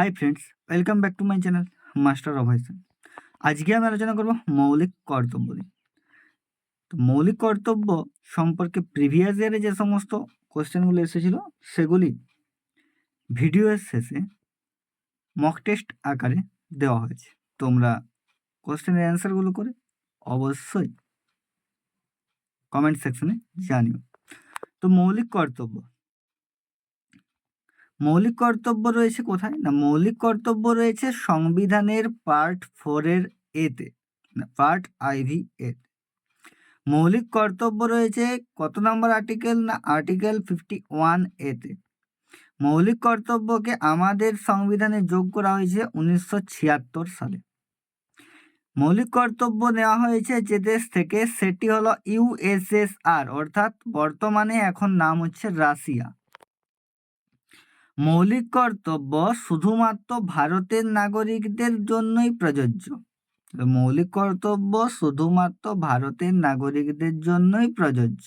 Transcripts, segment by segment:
Hi friends welcome back to my channel master অভয়সন আজকে আমি আলোচনা করব মৌলিক কর্তব্য নিয়ে। তো মৌলিক কর্তব্য সম্পর্কে প্রিভিয়াস ইয়ারে যে সমস্ত কোশ্চেনগুলো এসেছিল, সেগুলি ভিডিওর শেষে মক টেস্ট আকারে দেওয়া হয়েছে। তোমরা কোশ্চেনের অ্যান্সারগুলো করে অবশ্যই কমেন্ট সেকশনে জানিও। তো মৌলিক কর্তব্য মৌলিক কর্তব্য রয়েছে কোথায়? না, মৌলিক কর্তব্য রয়েছে সংবিধানের পার্ট ফোরের এতে পার্ট আইভি এ মৌলিক কর্তব্য রয়েছে কত নম্বর আর্টিকেল? না, আর্টিকেল ফিফটি ওয়ান এতে মৌলিক কর্তব্যকে আমাদের সংবিধানে যোগ করা হয়েছে উনিশশো ছিয়াত্তর সালে। মৌলিক কর্তব্য নেওয়া হয়েছে যে দেশ থেকে, সেটি হলো ইউএসএসআর অর্থাৎ বর্তমানে এখন নাম হচ্ছে রাশিয়া। মৌলিক কর্তব্য শুধুমাত্র ভারতের নাগরিকদের জন্যই প্রযোজ্য। মৌলিক কর্তব্য শুধুমাত্র ভারতের নাগরিকদের জন্যই প্রযোজ্য।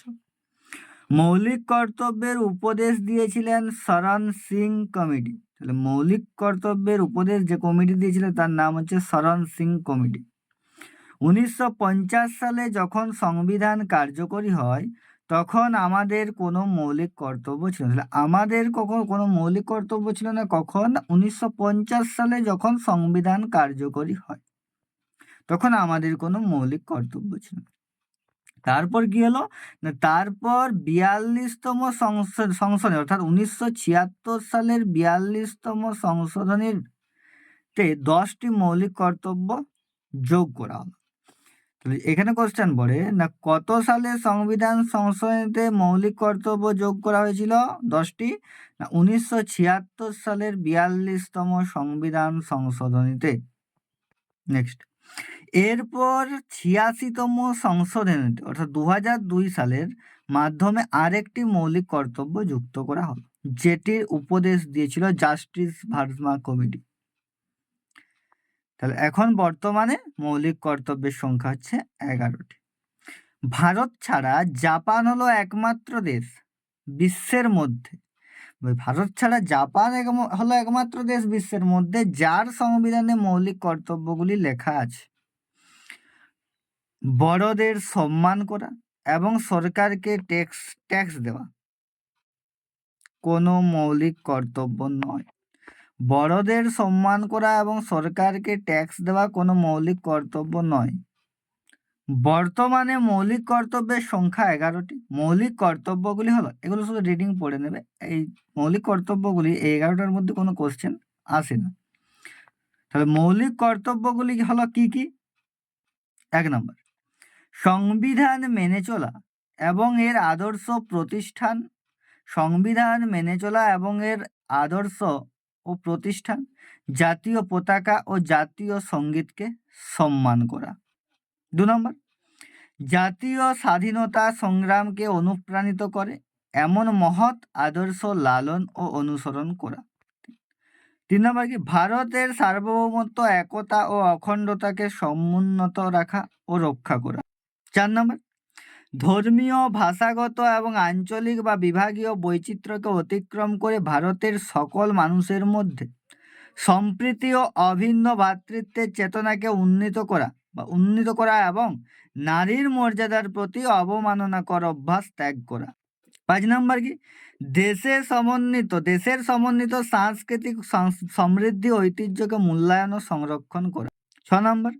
মৌলিক কর্তব্যের উপদেশ দিয়েছিলেন শরণ সিং কমিটি। তাহলে মৌলিক কর্তব্যের উপদেশ যে কমিটি দিয়েছিল, তার নাম হচ্ছে শরণ সিং কমিটি। উনিশশো পঞ্চাশ সালে যখন সংবিধান কার্যকরী হয় তখন আমাদের কোনো মৌলিক কর্তব্য ছিল না। আমাদের কখন কোনো মৌলিক কর্তব্য ছিল না, কখন উনিশশো পঞ্চাশ সালে যখন সংবিধান কার্যকরী হয়, তখন আমাদের কোনো মৌলিক কর্তব্য ছিল না। তারপর কি হলো? না, তারপর বিয়াল্লিশতম সংশোধন সংশোধনী, অর্থাৎ উনিশশো ছিয়াত্তর সালের বিয়াল্লিশতম সংশোধনীর তে দশটি মৌলিক কর্তব্য যোগ করা হলো। এখানে কোশ্চেন পড়ে, না কত সালে সংবিধান সংশোধনীতে মৌলিক কর্তব্য যোগ করা হয়েছিল? দশটি। না উনিশশো ছিয়াত্তর সালের বিয়াল্লিশতম সংবিধান সংশোধনীতে। নেক্সট এরপর ছিয়াশিতম সংশোধনীতে, অর্থাৎ দু হাজার দুই সালের মাধ্যমে আরেকটি মৌলিক কর্তব্য যুক্ত করা হলো, যেটির উপদেশ দিয়েছিল জাস্টিস ভার্মা কমিটি তাহলে এখন বর্তমানে মৌলিক কর্তব্যের সংখ্যা হচ্ছে এগারোটি। ভারত ছাড়া জাপান হলো একমাত্র দেশ বিশ্বের মধ্যে। ভারত ছাড়া জাপান হলো একমাত্র দেশ বিশ্বের মধ্যে যার সংবিধানে মৌলিক কর্তব্যগুলি লেখা আছে। বড়দের সম্মান করা এবং সরকারকে ট্যাক্স ট্যাক্স দেওয়া। কোনো মৌলিক কর্তব্য নয়। বড়দের সম্মান করা এবং সরকারকে ট্যাক্স দেওয়া কোনো মৌলিক কর্তব্য নয়। বর্তমানে মৌলিক কর্তব্যের সংখ্যা এগারোটি। মৌলিক কর্তব্যগুলি হলো, এগুলো শুধু রিডিং পড়ে নেবে, এই মৌলিক কর্তব্যগুলি এই এগারোটার মধ্যে কোনো কোশ্চেন আসে না। তাহলে মৌলিক কর্তব্যগুলি হলো কি কি? এক নম্বর, সংবিধান মেনে চলা এবং এর আদর্শ প্রতিষ্ঠান। সংবিধান মেনে চলা এবং এর আদর্শ ও প্রতিষ্ঠান জাতীয় পতাকা ও জাতীয় সঙ্গীতকে সম্মান করা। দু নম্বর, জাতীয় স্বাধীনতা সংগ্রামকে অনুপ্রাণিত করে এমন মহৎ আদর্শ লালন ও অনুসরণ করা। তিন নম্বর কি, ভারতের সার্বভৌমত্ব, একতা ও অখণ্ডতাকে সমুন্নত রাখা ও রক্ষা করা। চার নম্বর ধর্মীয়, ভাষাগত এবং আঞ্চলিক বা বিভাগীয় বৈচিত্র্যকে অতিক্রম করে ভারতের সকল মানুষের মধ্যে সম্প্রীতি ও অভিন্ন ভ্রাতৃত্বের চেতনাকে উন্নীত করা বা উন্নীত করা এবং নারীর মর্যাদার প্রতি অবমাননা কর অভ্যাস ত্যাগ করা। পাঁচ নম্বর কি? দেশের সমন্বিত দেশের সমন্বিত সাংস্কৃতিক সমৃদ্ধি ঐতিহ্যকে মূল্যায়ন ও সংরক্ষণ করা। ছ নম্বর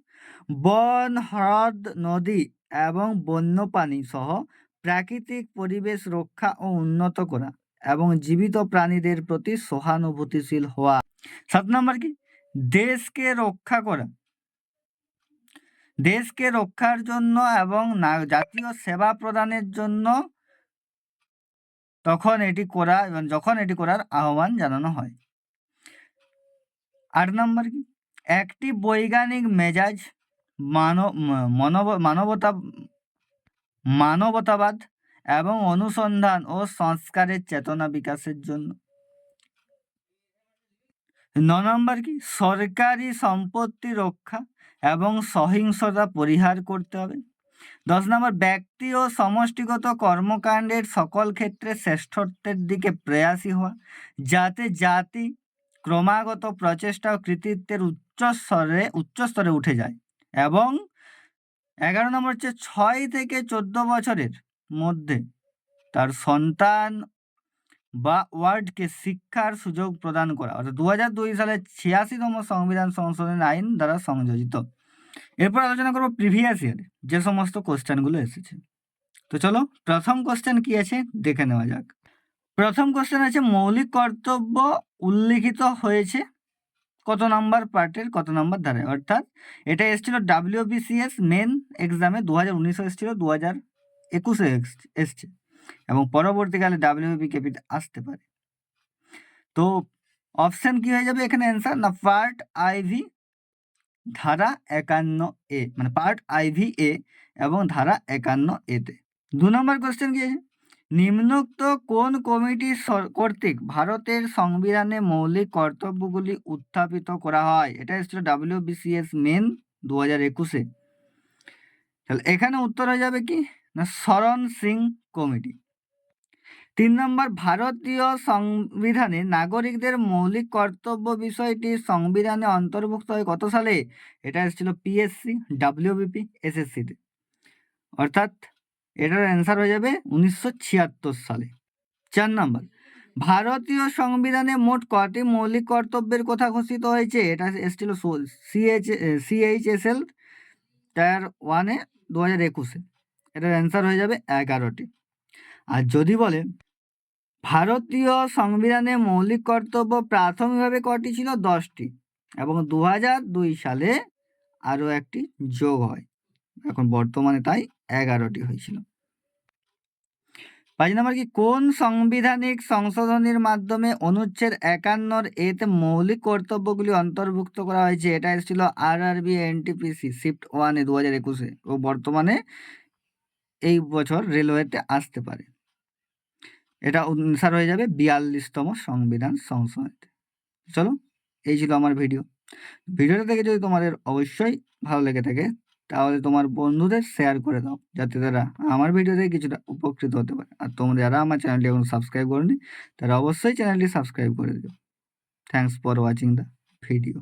বন হ্রদ নদী এবং বন্যপ্রাণী সহ প্রাকৃতিক পরিবেশ রক্ষা ও উন্নত করা এবং জীবিত প্রাণীদের প্রতি সহানুভূতিশীল হওয়া। সাত নম্বর কি? দেশকে রক্ষা করা। দেশকে রক্ষার জন্য এবং জাতীয় সেবা প্রদানের জন্য তখন এটি করা এবং যখন এটি করার আহ্বান জানানো হয়। আট নম্বর কি? একটি বৈজ্ঞানিক মেজাজ মানব মানব, মানবতা, মানবতাবাদ এবং অনুসন্ধান ও সংস্কারের চেতনা বিকাশের জন্য। ন নম্বর কি? সরকারি সম্পত্তি রক্ষা এবং সহিংসতা পরিহার করতে হবে। দশ নম্বর, ব্যক্তি ও সমষ্টিগত কর্মকাণ্ডের সকল ক্ষেত্রে শ্রেষ্ঠত্বের দিকে প্রয়াসী হওয়া, যাতে জাতি ক্রমাগত প্রচেষ্টা ও কৃতিত্বের উচ্চস্তরে উচ্চস্তরে উঠে যায়। এবং এগারো নম্বর হচ্ছে ছয় থেকে চোদ্দ বছরের মধ্যে তার সন্তান বা ওয়ার্ডকে শিক্ষার সুযোগ প্রদান করা। অর্থাৎ দু হাজার দুই সালের ছিয়াশিতম সংবিধান সংশোধন আইন দ্বারা সংযোজিত। এরপর আলোচনা করব প্রিভিয়াস ইয়ারে যে সমস্ত কোশ্চেনগুলো এসেছে। তো চলো, প্রথম কোশ্চেন কি আছে দেখে নেওয়া যাক। প্রথম কোশ্চেন আছে, মৌলিক কর্তব্য উল্লিখিত হয়েছে কত নাম্বার পার্টের, কত নাম্বার ধারায় অর্থাৎ এটা এসেছিল ডাব্লিউবিসিএস মেন এক্সামে দু হাজার উনিশে এসেছিল দু হাজার একুশে এসছে। এবং পরবর্তীকালে ডাব্লিউবি কেপিতে আসতে পারে। তো অপশান কি হয়ে যাবে এখানে অ্যান্সার না পার্ট আইভি ধারা একান্ন এ মানে পার্ট আইভি এ এবং ধারা একান্ন এতে দু নম্বর কোয়েশ্চেন কি? আছে নিম্নোক্ত কোন কমিটি কর্তৃক ভারতের সংবিধানে মৌলিক কর্তব্যগুলি উত্থাপিত করা হয়? এটা এসেছিল ডাব্লিউবিসিএস মেন দু হাজার একুশে। তাহলে এখানে উত্তর হয়ে যাবে কি? না, শরণ সিং কমিটি। তিন নম্বর, ভারতীয় সংবিধানে নাগরিকদের মৌলিক কর্তব্য বিষয়টি সংবিধানে অন্তর্ভুক্ত হয় কত সালে? এটা এসেছিল পিএসসি ডাব্লিউবিপি এসএসসিতে অর্থাৎ এটার অ্যান্সার হয়ে যাবে উনিশশো ছিয়াত্তর সালে। চার নম্বর, ভারতীয় সংবিধানে মোট কটি মৌলিক কর্তব্যের কথা ঘোষিত হয়েছে? এটা এসেছিল সিএইচ সিএইচএসএল টায়ার ওয়ানে দু হাজার একুশে। এটার অ্যান্সার হয়ে যাবে এগারোটি। আর যদি বলে, ভারতীয় সংবিধানে মৌলিক কর্তব্য প্রাথমিকভাবে কটি ছিল? দশটি। এবং দু দুই সালে আরও একটি যোগ হয়। এখন বর্তমানে তাই এগারোটি হয়েছিল। পাঁচ নম্বর কি, কোন সাংবিধানিক সংশোধনীর মাধ্যমে অনুচ্ছেদ একান্নর এতে মৌলিক কর্তব্যগুলি অন্তর্ভুক্ত করা হয়েছে? এটা এসেছিল আর আর আরবি এনটিপিসি শিফট ওয়ানে দু হাজার একুশে। ও বর্তমানে এই বছর রেলওয়েতে আসতে পারে। এটা অনুসার হয়ে যাবে বিয়াল্লিশতম সংবিধান সংশোধনীতে। চলো, এই ছিল আমার ভিডিও। ভিডিওটা দেখে যদি তোমাদের অবশ্যই ভালো লেগে থাকে তাহলে তোমার বন্ধুদের শেয়ার করে দাও, যাতে তারা আমার ভিডিও থেকে কিছুটা উপকৃত হতে পারে। আর তোমরা যারা আমার চ্যানেলটি এখন সাবস্ক্রাইব করনি, তারা অবশ্যই চ্যানেলটি সাবস্ক্রাইব করে দিও। Thanks for watching the video